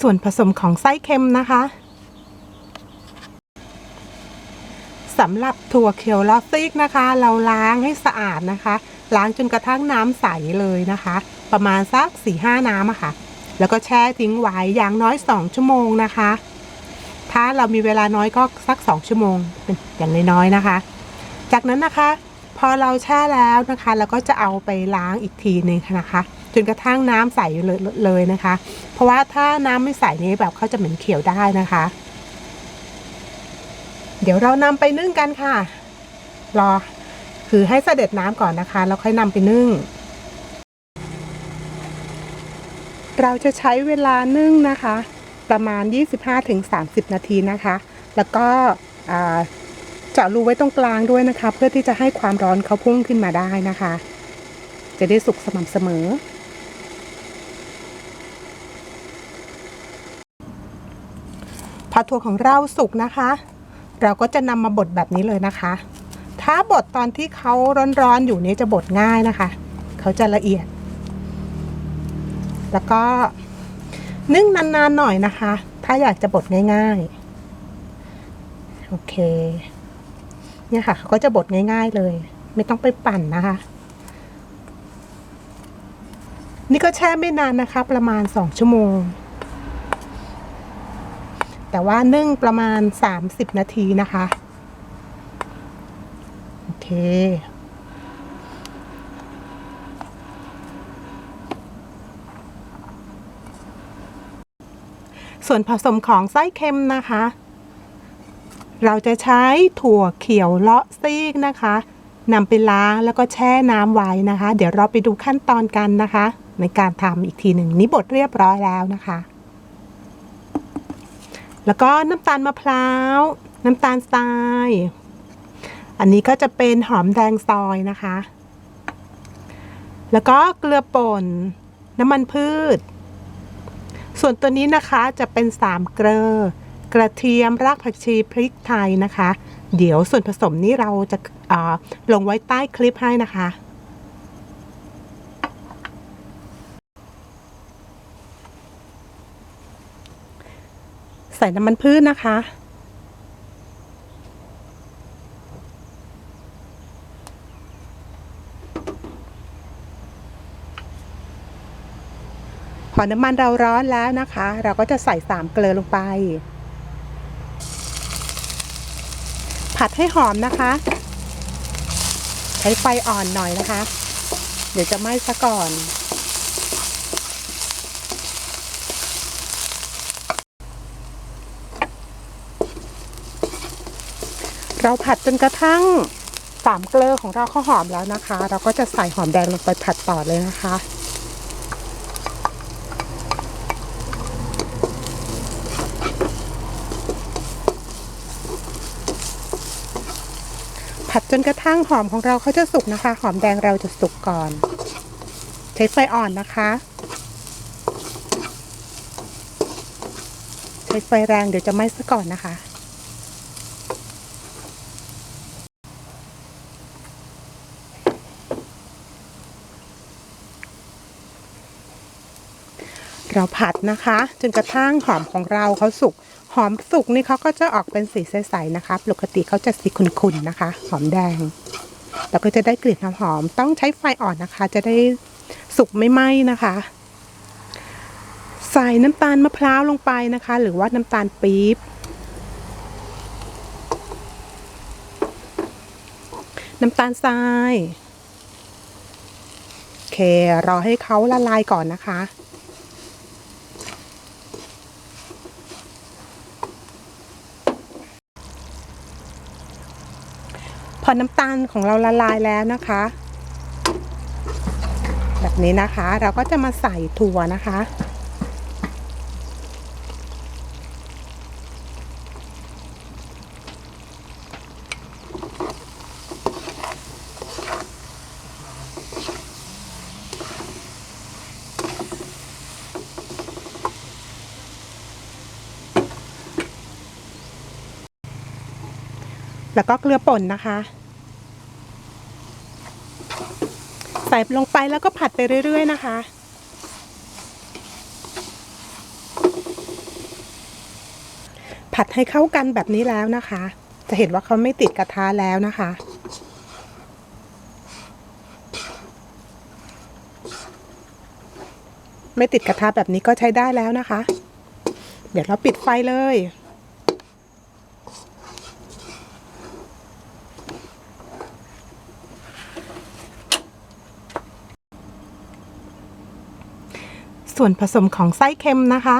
ส่วนผสมของไส้เค็มนะคะสำหรับถั่วเขียวลอสซิกนะคะ เราล้างให้สะอาดนะคะ ล้างจนกระทั่งน้ำใสเลยนะคะ ประมาณสัก4ี่ห้าน้ำอะค่ะ แล้วก็แช่ทิ้งไว้อย่างน้อย2ชั่วโมงนะคะ ถ้าเรามีเวลาน้อยก็สัก2ชั่วโมงเป็นอย่างน้อยๆนะคะ จากนั้นนะคะ พอเราแช่แล้วนะคะ เราก็จะเอาไปล้างอีกทีหนึงนะคะ จนกระทั่งน้ำใสเลยเลยนะคะ เพราะว่าถ้าน้ำไม่ใสนี้แบบเขาจะเหม็นเขียวได้นะคะ เดี๋ยวเรานำไปนึ่งกันค่ะ รอคือให้เสด็จน้ำก่อนนะคะ แล้วค่อยนำไปนึ่ง เราจะใช้เวลานึ่งนะคะ ประมาณ 25-30 นาทีนะคะ แล้วก็เจาะรูไว้ตรงกลางด้วยนะคะ เพื่อที่จะให้ความร้อนเขาพุ่งขึ้นมาได้นะคะ จะได้สุกสม่ำเสมอ พอถั่วของเราสุกนะคะ เราก็จะนำมาบดแบบนี้เลยนะคะ ถ้าบดตอนที่เขาร้อนๆอยู่นี้จะบดง่ายนะคะ เขาจะละเอียด แล้วก็นึ่งนานๆหน่อยนะคะ ถ้าอยากจะบดง่ายๆ โอเค เนี่ยค่ะเขาก็จะบดง่าย ๆเลย ไม่ต้องไปปั่นนะคะ นี่ก็แช่ไม่นานนะคะ ประมาณสองชั่วโมง แต่ว่านึ่งประมาณ 30 นาทีนะคะ โอเค ส่วนผสมของไส้เค็มนะคะ เราจะใช้ถั่วเขียวเลาะซีกนะคะนำไปล้างแล้วก็แช่น้ำไว้นะคะ เดี๋ยวเราไปดูขั้นตอนกันนะคะ ในการทำอีกทีหนึ่งนี่บดเรียบร้อยแล้วนะคะ แล้วก็น้ำตาลมะพร้าว น้ำตาลทราย อันนี้ก็จะเป็นหอมแดงซอยนะคะ แล้วก็เกลือป่น น้ำมันพืช ส่วนตัวนี้นะคะจะเป็นสามเกลือกระเทียมรากผักชีพริกไทยนะคะ เดี๋ยวส่วนผสมนี้เราจะอ่าลงไว้ใต้คลิปให้นะคะ ใส่น้ำมันพืชนะคะ พอน้ำมันเราร้อนแล้วนะคะ เราก็จะใส่สามเกลือลงไป ผัดให้หอมนะคะ ใช้ไฟอ่อนหน่อยนะคะ เดี๋ยวจะไหม้ซะก่อน เราผัดจนกระทั่งสามเกลือของเราเขาหอมแล้วนะคะ เราก็จะใส่หอมแดงลงไปผัดต่อเลยนะคะ ผัดจนกระทั่งหอมของเราเขาจะสุกนะคะ หอมแดงเราจะสุกก่อน ใช้ไฟอ่อนนะคะ ใช้ไฟแรงเดี๋ยวจะไหม้ซะก่อนนะคะ เราผัดนะคะ จนกระทั่งหอมของเราเขาสุกหอมสุกนี่เขาก็จะออกเป็นสีใสๆนะคะ ปกติเขาจะสีขุ่นๆนะคะ หอมแดงแล้วก็จะได้กลิ่นหอมๆต้องใช้ไฟอ่อนนะคะ จะได้สุกไม่ไหม้นะคะ ใส่น้ำตาลมะพร้าวลงไปนะคะ หรือว่าน้ำตาลปี๊บน้ำตาลทราย โอเค รอให้เขาละลายก่อนนะคะ อน้ำตาลของเราละลายแล้วนะคะ แบบนี้นะคะเราก็จะมาใส่ถั่วนะคะ แล้วก็เกลือป่นนะคะ ใส่ลงไปแล้วก็ผัดไปเรื่อย ๆ นะคะผัดให้เข้ากันแบบนี้แล้วนะคะ จะเห็นว่าเขาไม่ติดกระทะแล้วนะคะ ไม่ติดกระทะแบบนี้ก็ใช้ได้แล้วนะคะ เดี๋ยวเราปิดไฟเลย ส่วนผสมของไส้เค็มนะคะ